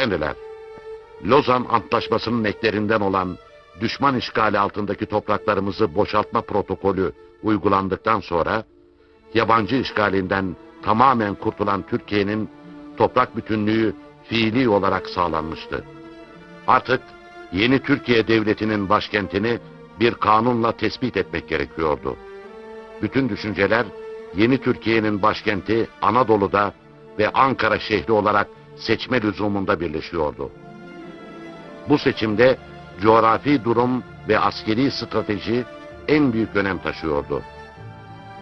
Efendiler, Lozan Antlaşması'nın eklerinden olan düşman işgali altındaki topraklarımızı boşaltma protokolü uygulandıktan sonra yabancı işgalinden tamamen kurtulan Türkiye'nin toprak bütünlüğü fiili olarak sağlanmıştı. Artık yeni Türkiye Devleti'nin başkentini bir kanunla tespit etmek gerekiyordu. Bütün düşünceler yeni Türkiye'nin başkenti Anadolu'da ve Ankara şehri olarak seçme lüzumunda birleşiyordu. Bu seçimde coğrafi durum ve askeri strateji en büyük önem taşıyordu.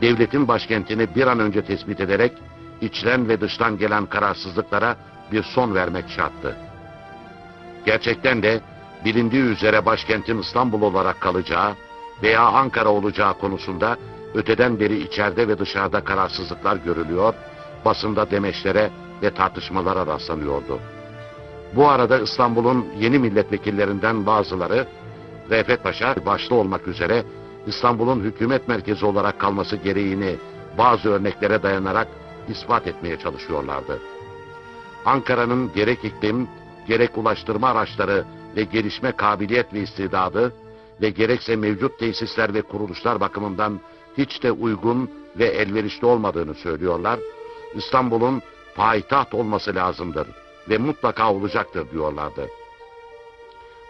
Devletin başkentini bir an önce tespit ederek içten ve dıştan gelen kararsızlıklara bir son vermek şarttı. Gerçekten de bilindiği üzere başkentin İstanbul olarak kalacağı veya Ankara olacağı konusunda öteden beri içeride ve dışarıda kararsızlıklar görülüyor, basında demeçlere ve tartışmalara rastlanıyordu. Bu arada İstanbul'un yeni milletvekillerinden bazıları, Refet Paşa başta olmak üzere İstanbul'un hükümet merkezi olarak kalması gereğini bazı örneklere dayanarak ispat etmeye çalışıyorlardı. Ankara'nın gerek iklim, gerek ulaştırma araçları ve gelişme kabiliyet ve istidadı ve gerekse mevcut tesisler ve kuruluşlar bakımından hiç de uygun ve elverişli olmadığını söylüyorlar. İstanbul'un payitaht olması lazımdır ve mutlaka olacaktır diyorlardı.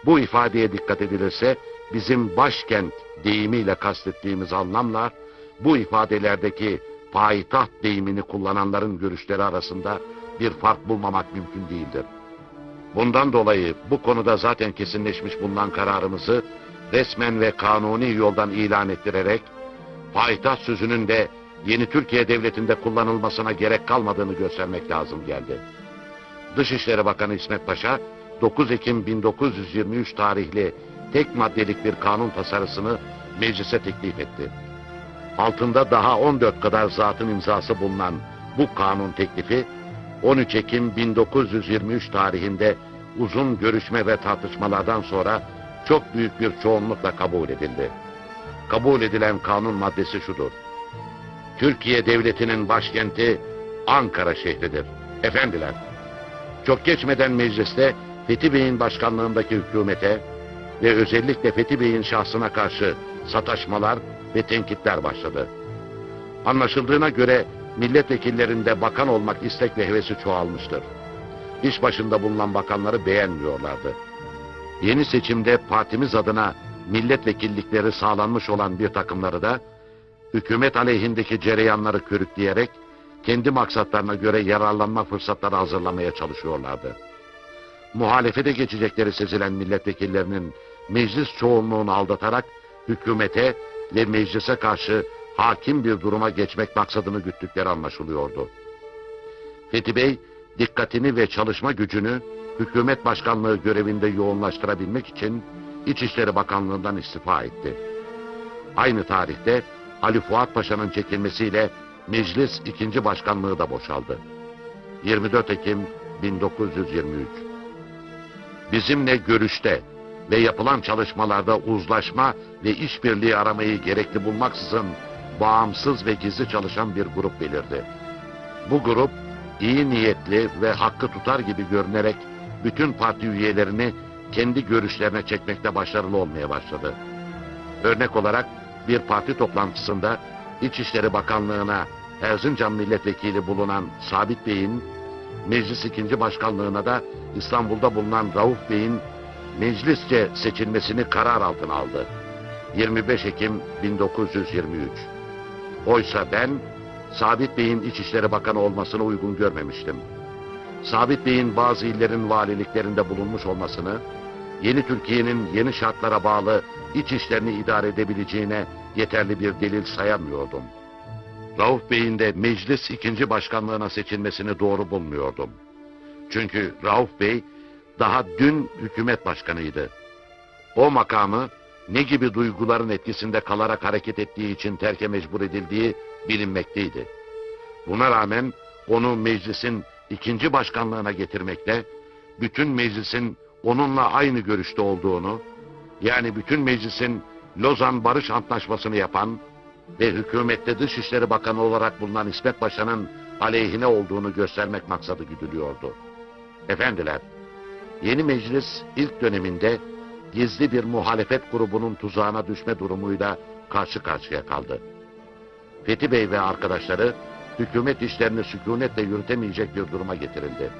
Bu ifadeye dikkat edilirse bizim başkent deyimiyle kastettiğimiz anlamla bu ifadelerdeki payitaht deyimini kullananların görüşleri arasında bir fark bulmamak mümkün değildir. Bundan dolayı bu konuda zaten kesinleşmiş bulunan kararımızı resmen ve kanuni yoldan ilan ettirerek payitaht sözünün de yeni Türkiye Devleti'nde kullanılmasına gerek kalmadığını göstermek lazım geldi. Dışişleri Bakanı İsmet Paşa 9 Ekim 1923 tarihli tek maddelik bir kanun tasarısını meclise teklif etti. Altında daha 14 kadar zatın imzası bulunan bu kanun teklifi 13 Ekim 1923 tarihinde uzun görüşme ve tartışmalardan sonra çok büyük bir çoğunlukla kabul edildi. Kabul edilen kanun maddesi şudur. Türkiye Devleti'nin başkenti Ankara şehridir. Efendiler, çok geçmeden mecliste Fethi Bey'in başkanlığındaki hükümete ve özellikle Fethi Bey'in şahsına karşı sataşmalar ve tenkitler başladı. Anlaşıldığına göre milletvekillerinde bakan olmak istek ve hevesi çoğalmıştır. İş başında bulunan bakanları beğenmiyorlardı. Yeni seçimde partimiz adına milletvekillikleri sağlanmış olan bir takımları da hükümet aleyhindeki cereyanları körükleyerek kendi maksatlarına göre yararlanma fırsatları hazırlamaya çalışıyorlardı. Muhalefete geçecekleri sezilen milletvekillerinin meclis çoğunluğunu aldatarak hükümete ve meclise karşı hakim bir duruma geçmek maksadını güttükleri anlaşılıyordu. Fethi Bey dikkatini ve çalışma gücünü hükümet başkanlığı görevinde yoğunlaştırabilmek için İçişleri Bakanlığı'ndan istifa etti. Aynı tarihte Ali Fuat Paşa'nın çekilmesiyle meclis ikinci başkanlığı da boşaldı. 24 Ekim 1923 Bizimle görüşte ve yapılan çalışmalarda uzlaşma ve işbirliği aramayı gerekli bulmaksızın bağımsız ve gizli çalışan bir grup belirdi. Bu grup iyi niyetli ve hakkı tutar gibi görünerek bütün parti üyelerini kendi görüşlerine çekmekte başarılı olmaya başladı. Örnek olarak bir parti toplantısında İçişleri Bakanlığı'na Erzincan Milletvekili bulunan Sabit Bey'in Meclis ikinci Başkanlığı'na da İstanbul'da bulunan Rauf Bey'in meclisçe seçilmesini karar altına aldı. 25 Ekim 1923 Oysa ben Sabit Bey'in İçişleri Bakanı olmasını uygun görmemiştim. Sabit Bey'in bazı illerin valiliklerinde bulunmuş olmasını, yeni Türkiye'nin yeni şartlara bağlı iç işlerini idare edebileceğine yeterli bir delil sayamıyordum. Rauf Bey'in de meclis ikinci başkanlığına seçilmesini doğru bulmuyordum. Çünkü Rauf Bey daha dün hükümet başkanıydı. O makamı ne gibi duyguların etkisinde kalarak hareket ettiği için terke mecbur edildiği bilinmekteydi. Buna rağmen onu meclisin ikinci başkanlığına getirmekte, bütün meclisin onunla aynı görüşte olduğunu, yani bütün meclisin Lozan Barış Antlaşması'nı yapan ve hükümette Dışişleri Bakanı olarak bulunan İsmet Paşa'nın aleyhine olduğunu göstermek maksadı güdülüyordu. Efendiler, Yeni meclis ilk döneminde gizli bir muhalefet grubunun tuzağına düşme durumuyla karşı karşıya kaldı. Fethi Bey ve arkadaşları hükümet işlerini sükunetle yürütemeyecek bir duruma getirildi.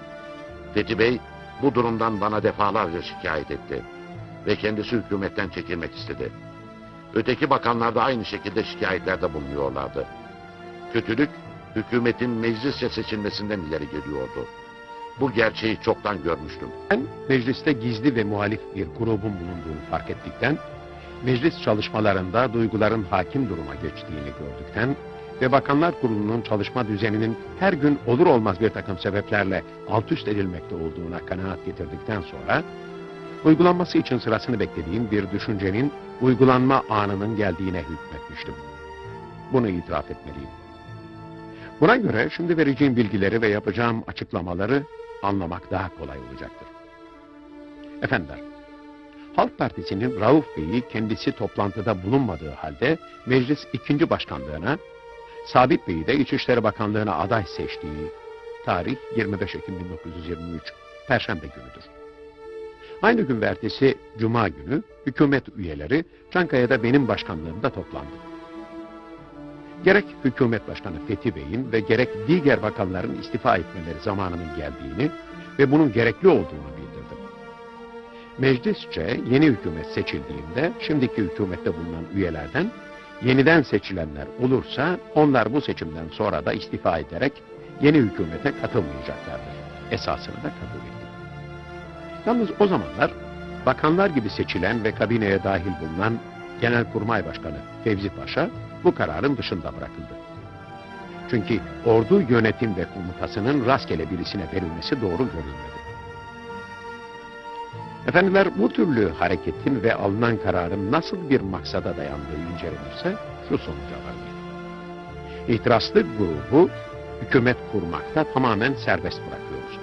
Fethi Bey bu durumdan bana defalarca şikayet etti ve kendisi hükümetten çekilmek istedi. Öteki bakanlar da aynı şekilde şikayetlerde bulunuyorlardı. Kötülük hükümetin meclisçe seçilmesinden ileri geliyordu. Bu gerçeği çoktan görmüştüm. Ben mecliste gizli ve muhalif bir grubun bulunduğunu fark ettikten, meclis çalışmalarında duyguların hakim duruma geçtiğini gördükten ve Bakanlar Kurulu'nun çalışma düzeninin her gün olur olmaz bir takım sebeplerle alt üst edilmekte olduğuna kanaat getirdikten sonra, uygulanması için sırasını beklediğim bir düşüncenin uygulanma anının geldiğine hükmetmiştim. Bunu itiraf etmeliyim. Buna göre şimdi vereceğim bilgileri ve yapacağım açıklamaları anlamak daha kolay olacaktır. Efendiler, Halk Partisi'nin Rauf Bey'i kendisi toplantıda bulunmadığı halde meclis ikinci başkanlığına, Sabit Bey'i de İçişleri Bakanlığı'na aday seçtiği tarih 25 Ekim 1923 Perşembe günüdür. Aynı gün ve ertesi Cuma günü hükümet üyeleri Çankaya'da benim başkanlığımda toplandı. Gerek hükümet başkanı Fethi Bey'in ve gerek diğer bakanların istifa etmeleri zamanının geldiğini ve bunun gerekli olduğunu bildirdim. Meclisçe yeni hükümet seçildiğinde şimdiki hükümette bulunan üyelerden yeniden seçilenler olursa onlar bu seçimden sonra da istifa ederek yeni hükümete katılmayacaklardır. Esasını da kabul ettim. Yalnız o zamanlar bakanlar gibi seçilen ve kabineye dahil bulunan Genelkurmay Başkanı Fevzi Paşa bu kararın dışında bırakıldı. Çünkü ordu yönetim ve komutasının rastgele birisine verilmesi doğru görülmedi. Efendiler bu türlü hareketin ve alınan kararın nasıl bir maksada dayandığı incelenirse şu sonuca varılır. İtirazlı grubu hükümet kurmakta tamamen serbest bırakıyoruz.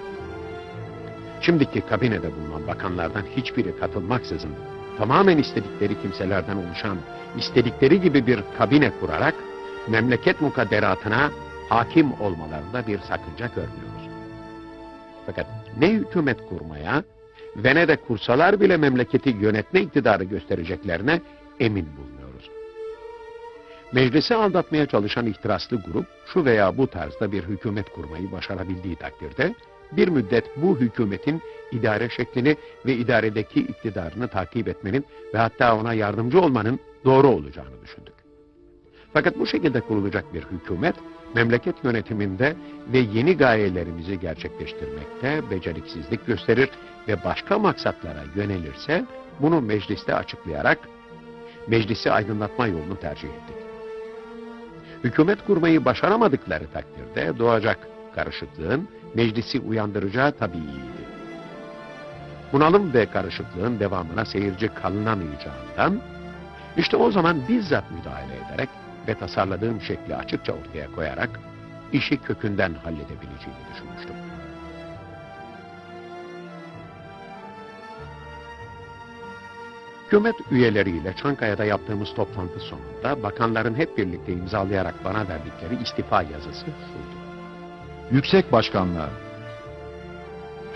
Şimdiki kabinede bulunan bakanlardan hiçbiri katılmaksızın tamamen istedikleri kimselerden oluşan istedikleri gibi bir kabine kurarak memleket mukadderatına hakim olmalarında bir sakınca görmüyoruz. Fakat ne hükümet kurmaya ve ne de kursalar bile memleketi yönetme iktidarı göstereceklerine emin bulunuyoruz. Meclisi aldatmaya çalışan ihtiraslı grup şu veya bu tarzda bir hükümet kurmayı başarabildiği takdirde bir müddet bu hükümetin idare şeklini ve idaredeki iktidarını takip etmenin ve hatta ona yardımcı olmanın doğru olacağını düşündük. Fakat bu şekilde kurulacak bir hükümet, memleket yönetiminde ve yeni gayelerimizi gerçekleştirmekte beceriksizlik gösterir ve başka maksatlara yönelirse bunu mecliste açıklayarak meclisi aydınlatma yolunu tercih ettik. Hükümet kurmayı başaramadıkları takdirde doğacak karışıklığın meclisi uyandıracağı tabiiydi. Bunalım ve karışıklığın devamına seyirci kalınamayacağından işte o zaman bizzat müdahale ederek ve tasarladığım şekli açıkça ortaya koyarak işi kökünden halledebileceğini düşünmüştüm. Hükümet üyeleriyle Çankaya'da yaptığımız toplantı sonunda bakanların hep birlikte imzalayarak bana verdikleri istifa yazısı şuydu. Yüksek Başkanlığa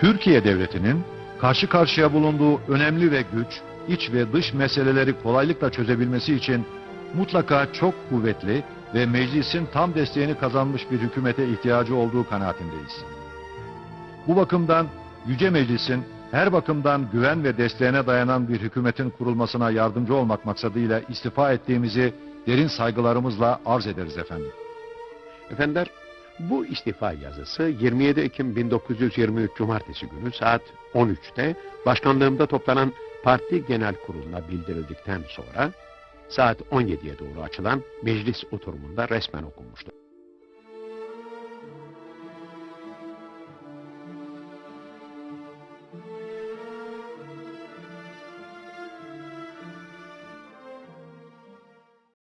Türkiye Devleti'nin karşı karşıya bulunduğu önemli ve güç, iç ve dış meseleleri kolaylıkla çözebilmesi için mutlaka çok kuvvetli ve meclisin tam desteğini kazanmış bir hükümete ihtiyacı olduğu kanaatindeyiz. Bu bakımdan Yüce Meclis'in her bakımdan güven ve desteğine dayanan bir hükümetin kurulmasına yardımcı olmak maksadıyla istifa ettiğimizi derin saygılarımızla arz ederiz efendim. Efendiler, bu istifa yazısı 27 Ekim 1923 Cumartesi günü saat 13'te başkanlığımda toplanan parti genel kuruluna bildirildikten sonra saat 17'ye doğru açılan meclis oturumunda resmen okunmuştu.